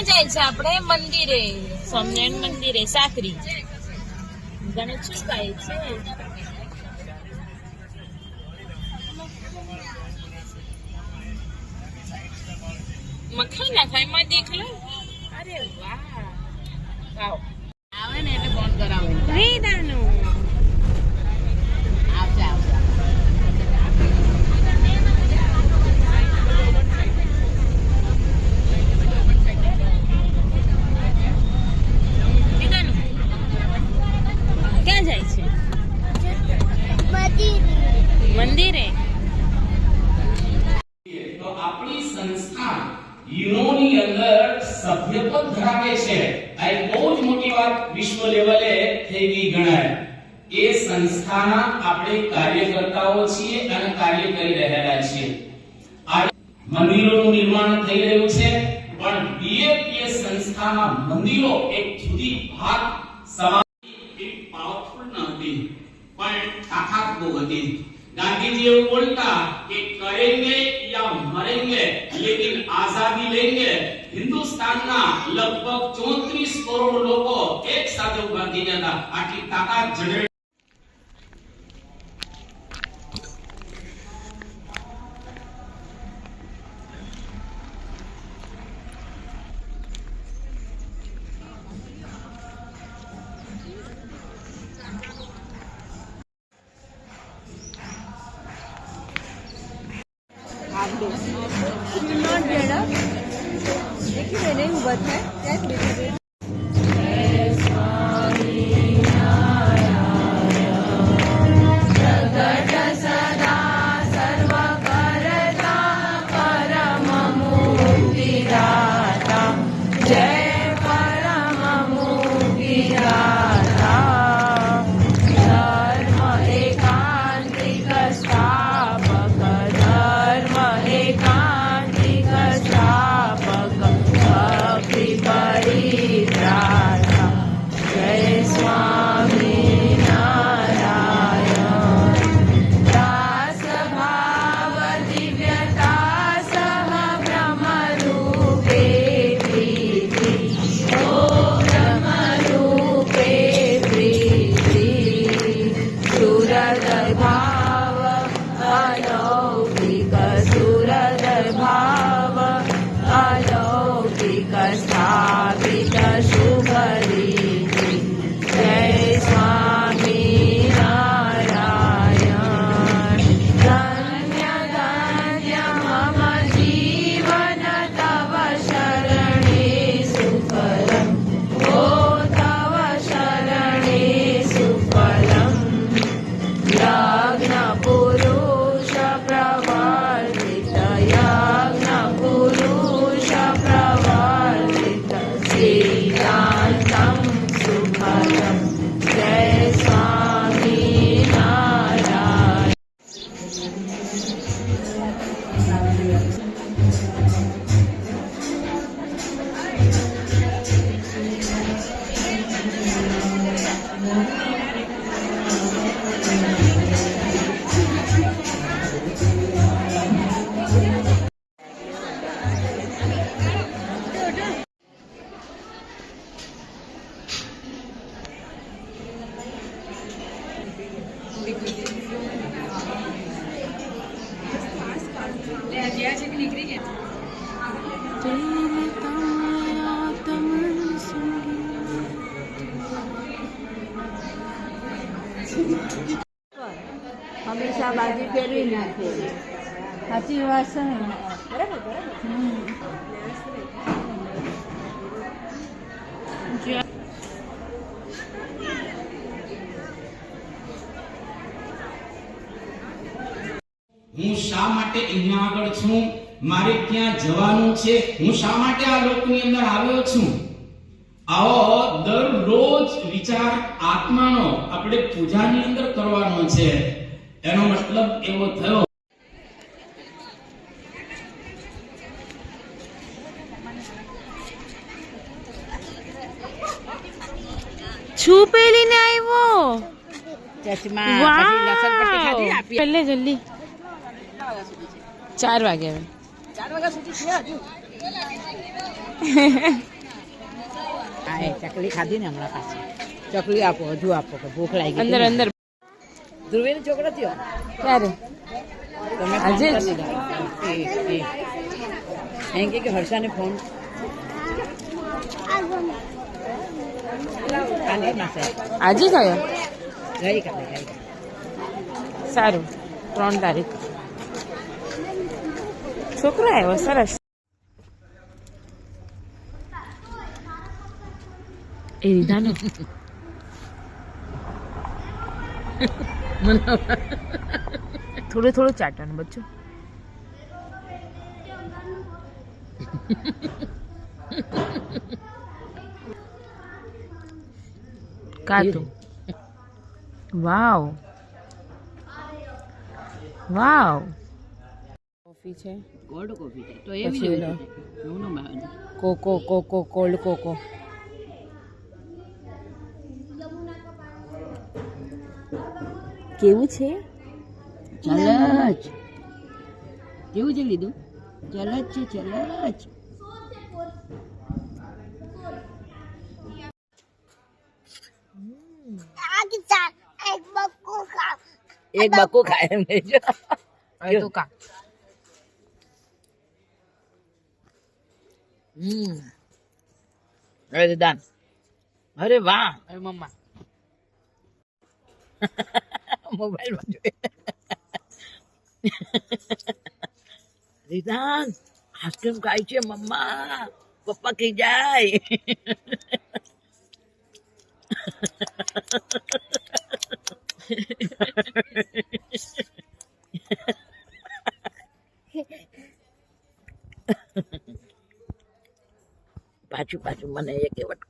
ક્યાં જાય છે આપણે મંદિરે સ્વામિનારાયણ મંદિરે સાકરી. ગણેશ ગાય છે. મખાઈ નાખાયમાં દેખ લો. અરે વાહ. આવે ને એટલે ફોન કરાવું વેદાનું આવશે આવશે વેદાનું ક્યાં જાય છે મંદિરે તો આપણી સંસ્થા યુનોની અંદર સભ્યપદ ધરાવે છે. આ એક બહુ જ મોટી વાત વિશ્વ લેવલે થઈ ગઈ ગણાય. એ સંસ્થાના આપણે કાર્યકર્તાઓ છીએ અને કાર્ય કરી રહેલા છીએ. મંદિરોનું નિર્માણ થઈ રહ્યું છે, પણ બીએપીએ સંસ્થાના મંદિરો એક જુદી ભાગ સમાજ એક પાવરફુલ ન હતી પણ તાકાત બહુ હતી. ગાંધીજી એવું બોલતા કે કરેંગે મરેંગે લેકિન આઝાદી લેંગે. હિન્દુસ્તાનના લગભગ 34 કરોડ લોકો એક સાથે ઊભા થઈ જતા આટલી તાકાત જડે half day not get up. देखिए मैंने ऊबर है क्या power I know. Amén. હંમેશા બાજી ફેરવી નાખે સાચી વાત છે ને. હું શા માટે અહીંયા આગળ છું? મારે ક્યાં જવાનું છે. હું શા માટે આ લોકની અંદર આવ્યો છું? આવો દરરોજ વિચાર આત્માનો આપણે પૂજાની અંદર કરવાનો છે. એનો મતલબ એવો થયો. છુપેલી ને આવ્યો ચશ્મા જલ્દી. ચાર વાગે ચાર વાગ્યા સુધી છે હજુ. એ ચકલી ખાધી ને હમણાં પાછી. ચકલી આપો હજુ આપો કે ભૂખ લાગી અંદર. અંદર. ધ્રુવીનો છોકરો થયો? ક્યારે? તમે આજે એમ કે હર્ષાને ફોન આજે ગઈકાલે સારું. ત્રણ તારીખ. છોકરો આવ્યો સરસ. એ રીધાનો થોડું થોડું ચાટવાનું બચ્ચું. કાતું વાવ. વાવ. કોફી છે? કોલ્ડ કોફી છે. તો. એવું કોકો કોકો કોલ્ડ કોકો. કેવું છે? ચલચ કેવું છે લીધું? ચલચ છે ચલચ એક બક્કુ ખાય એમ લેજો તું કા હમ. અરે દાન. અરે વાહ. અરે મમ્મા. મોબાઈલમાં જોઈએ રીદાન આઈસ્ક્રીમ ખાય છે મમ્મા પપ્પા કી જાય પાછું પાછું મને એક વટ